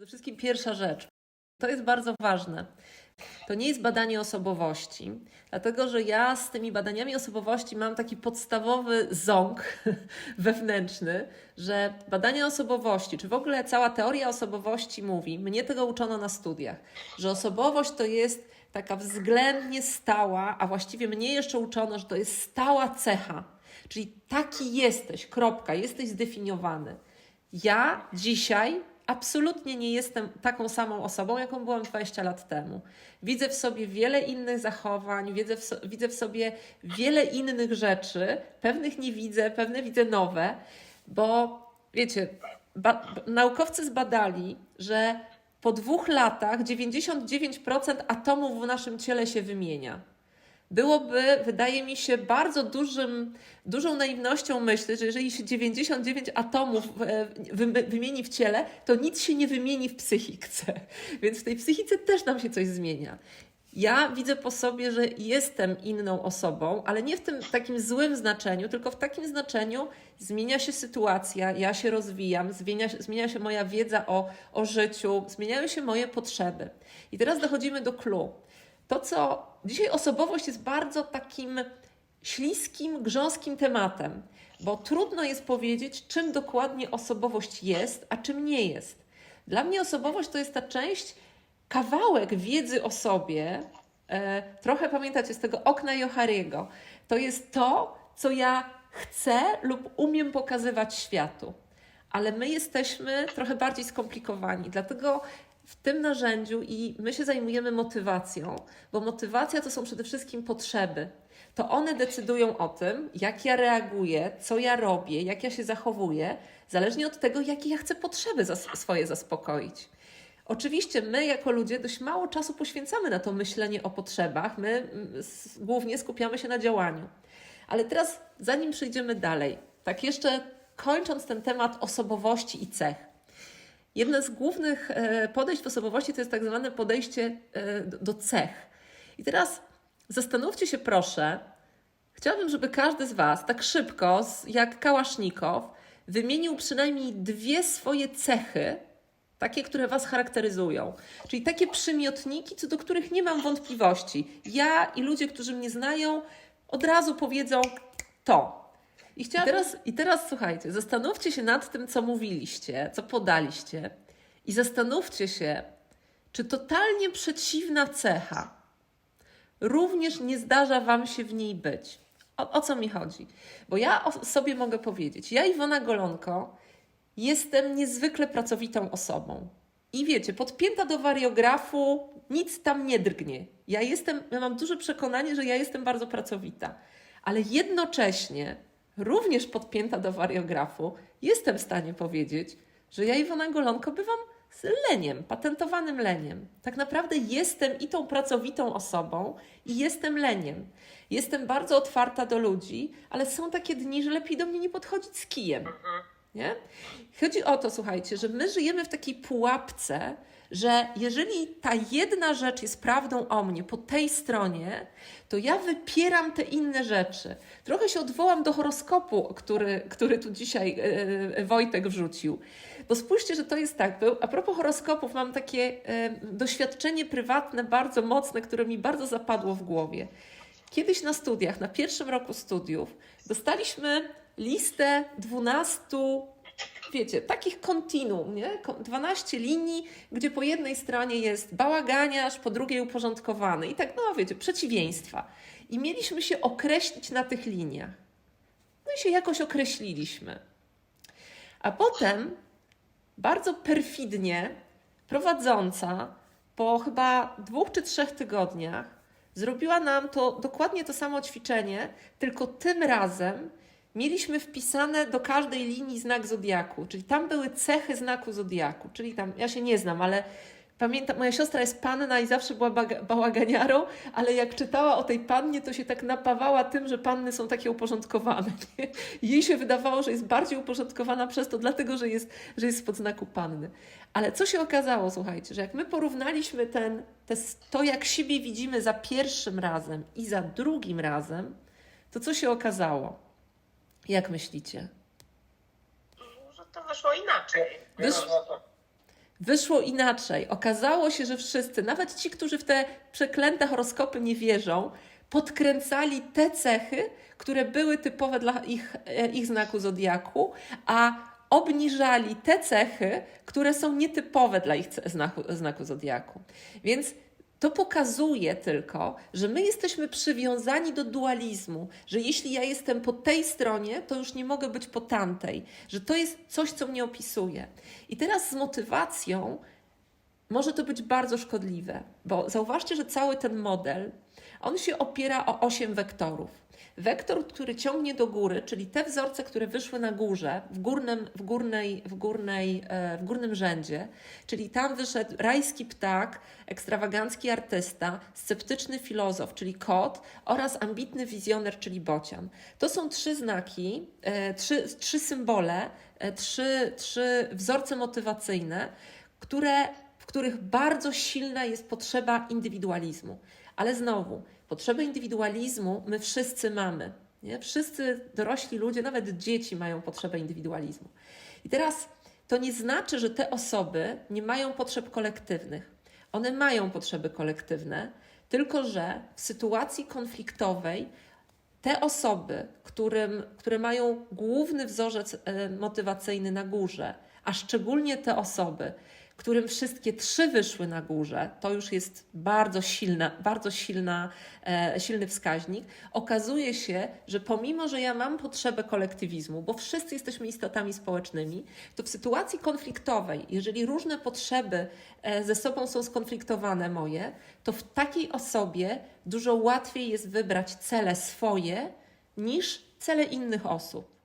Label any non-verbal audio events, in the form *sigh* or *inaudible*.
Przede wszystkim pierwsza rzecz. To jest bardzo ważne. To nie jest badanie osobowości, dlatego że ja z tymi badaniami osobowości mam taki podstawowy ząg *laughs* wewnętrzny, że badania osobowości, czy w ogóle cała teoria osobowości mówi, mnie tego uczono na studiach, że osobowość to jest taka względnie stała, a właściwie mnie jeszcze uczono, że to jest stała cecha. Czyli taki jesteś, kropka, jesteś zdefiniowany. Ja dzisiaj absolutnie nie jestem taką samą osobą, jaką byłam 20 lat temu. Widzę w sobie wiele innych zachowań, widzę w, so, widzę w sobie wiele innych rzeczy. Pewnych nie widzę, pewne widzę nowe, bo wiecie, naukowcy zbadali, że po dwóch latach 99% atomów w naszym ciele się wymienia. Byłoby, wydaje mi się, bardzo dużym, dużą naiwnością myśleć, że jeżeli się 99 atomów e, wy- wymieni w ciele, to nic się nie wymieni w psychice. *laughs* Więc w tej psychice też nam się coś zmienia. Ja widzę po sobie, że jestem inną osobą, ale nie w tym takim złym znaczeniu, tylko w takim znaczeniu zmienia się sytuacja, ja się rozwijam, zmienia, zmienia się moja wiedza o, o życiu, zmieniają się moje potrzeby. I teraz dochodzimy do clue. To, co dzisiaj osobowość jest bardzo takim śliskim, grząskim tematem, bo trudno jest powiedzieć, czym dokładnie osobowość jest, a czym nie jest. Dla mnie osobowość to jest ta część, kawałek wiedzy o sobie, e, trochę pamiętacie z tego okna Johariego. To jest to, co ja chcę lub umiem pokazywać światu. Ale my jesteśmy trochę bardziej skomplikowani, dlatego w tym narzędziu i my się zajmujemy motywacją, bo motywacja to są przede wszystkim potrzeby. To one decydują o tym, jak ja reaguję, co ja robię, jak ja się zachowuję, zależnie od tego, jakie ja chcę potrzeby swoje zaspokoić. Oczywiście my jako ludzie dość mało czasu poświęcamy na to myślenie o potrzebach, my głównie skupiamy się na działaniu. Ale teraz, zanim przejdziemy dalej, tak jeszcze kończąc ten temat osobowości i cech. Jedne z głównych e, podejść w osobowości to jest tak zwane podejście e, do- cech. I teraz zastanówcie się proszę, chciałabym, żeby każdy z Was tak szybko, jak Kałasznikow, wymienił przynajmniej dwie swoje cechy, takie, które Was charakteryzują. Czyli takie przymiotniki, co do których nie mam wątpliwości. Ja i ludzie, którzy mnie znają, od razu powiedzą to. I. I, teraz, I teraz słuchajcie, zastanówcie się nad tym, co mówiliście, co podaliście, i zastanówcie się, czy totalnie przeciwna cecha również nie zdarza Wam się w niej być. O, o co mi chodzi? Bo ja sobie mogę powiedzieć, ja Iwona Golonko jestem niezwykle pracowitą osobą. I wiecie, podpięta do wariografu, nic tam nie drgnie. Ja jestem, ja mam duże przekonanie, że ja jestem bardzo pracowita, ale jednocześnie, również podpięta do wariografu, jestem w stanie powiedzieć, że ja Iwona Golonko bywam z leniem, patentowanym leniem. Tak naprawdę jestem i tą pracowitą osobą, i jestem leniem. Jestem bardzo otwarta do ludzi, ale są takie dni, że lepiej do mnie nie podchodzić z kijem. Nie? Chodzi o to, słuchajcie, że my żyjemy w takiej pułapce, że jeżeli ta jedna rzecz jest prawdą o mnie po tej stronie, to ja wypieram te inne rzeczy. Trochę się odwołam do horoskopu, który, który tu dzisiaj e, Wojtek wrzucił. Bo spójrzcie, że to jest tak. A propos horoskopów, mam takie e, doświadczenie prywatne bardzo mocne, które mi bardzo zapadło w głowie. Kiedyś na studiach, na pierwszym roku studiów, dostaliśmy listę 12, wiecie, takich kontinuum, nie? Ko- 12 linii, gdzie po jednej stronie jest bałaganiarz, po drugiej uporządkowany i tak, no wiecie, przeciwieństwa. I mieliśmy się określić na tych liniach. No i się jakoś określiliśmy. A potem bardzo perfidnie prowadząca po chyba dwóch czy trzech tygodniach zrobiła nam to dokładnie to samo ćwiczenie, tylko tym razem mieliśmy wpisane do każdej linii znak zodiaku, czyli tam były cechy znaku zodiaku, czyli tam ja się nie znam, ale pamiętam, moja siostra jest panna i zawsze była bałaganiarą, ale jak czytała o tej pannie, to się tak napawała tym, że panny są takie uporządkowane. *laughs* Nie? Jej się wydawało, że jest bardziej uporządkowana przez to, dlatego że jest, że jest spod znaku panny. Ale co się okazało, słuchajcie, że jak my porównaliśmy ten, te, to, jak siebie widzimy za pierwszym razem i za drugim razem, to co się okazało? Jak myślicie? że to wyszło inaczej. Wysz- No, no wyszło inaczej. Okazało się, że wszyscy, nawet ci, którzy w te przeklęte horoskopy nie wierzą, podkręcali te cechy, które były typowe dla ich, e, ich znaku zodiaku, a obniżali te cechy, które są nietypowe dla ich znaku, znaku zodiaku. Więc to pokazuje tylko, że my jesteśmy przywiązani do dualizmu, że jeśli ja jestem po tej stronie, to już nie mogę być po tamtej, że to jest coś, co mnie opisuje. I teraz z motywacją może to być bardzo szkodliwe, bo zauważcie, że cały ten model, on się opiera o 8 wektorów. Wektor, który ciągnie do góry, czyli te wzorce, które wyszły na górze, w, górnym, w, górnej, w, górnej, e, w górnym rzędzie, czyli tam wyszedł rajski ptak, ekstrawagancki artysta, sceptyczny filozof, czyli kot oraz ambitny wizjoner, czyli bocian. To są trzy znaki, e, trzy, trzy symbole, e, trzy, trzy wzorce motywacyjne, które których bardzo silna jest potrzeba indywidualizmu. Ale znowu, potrzebę indywidualizmu my wszyscy mamy. Nie? Wszyscy dorośli ludzie, nawet dzieci mają potrzebę indywidualizmu. I teraz to nie znaczy, że te osoby nie mają potrzeb kolektywnych. One mają potrzeby kolektywne, tylko że w sytuacji konfliktowej te osoby, którym, które mają główny wzorzec e, motywacyjny na górze, a szczególnie te osoby, którym wszystkie trzy wyszły na górze, to już jest bardzo silna, bardzo silna, e, silny wskaźnik. Okazuje się, że pomimo, że ja mam potrzebę kolektywizmu, bo wszyscy jesteśmy istotami społecznymi, to w sytuacji konfliktowej, jeżeli różne potrzeby e, ze sobą są skonfliktowane moje, to w takiej osobie dużo łatwiej jest wybrać cele swoje niż cele innych osób.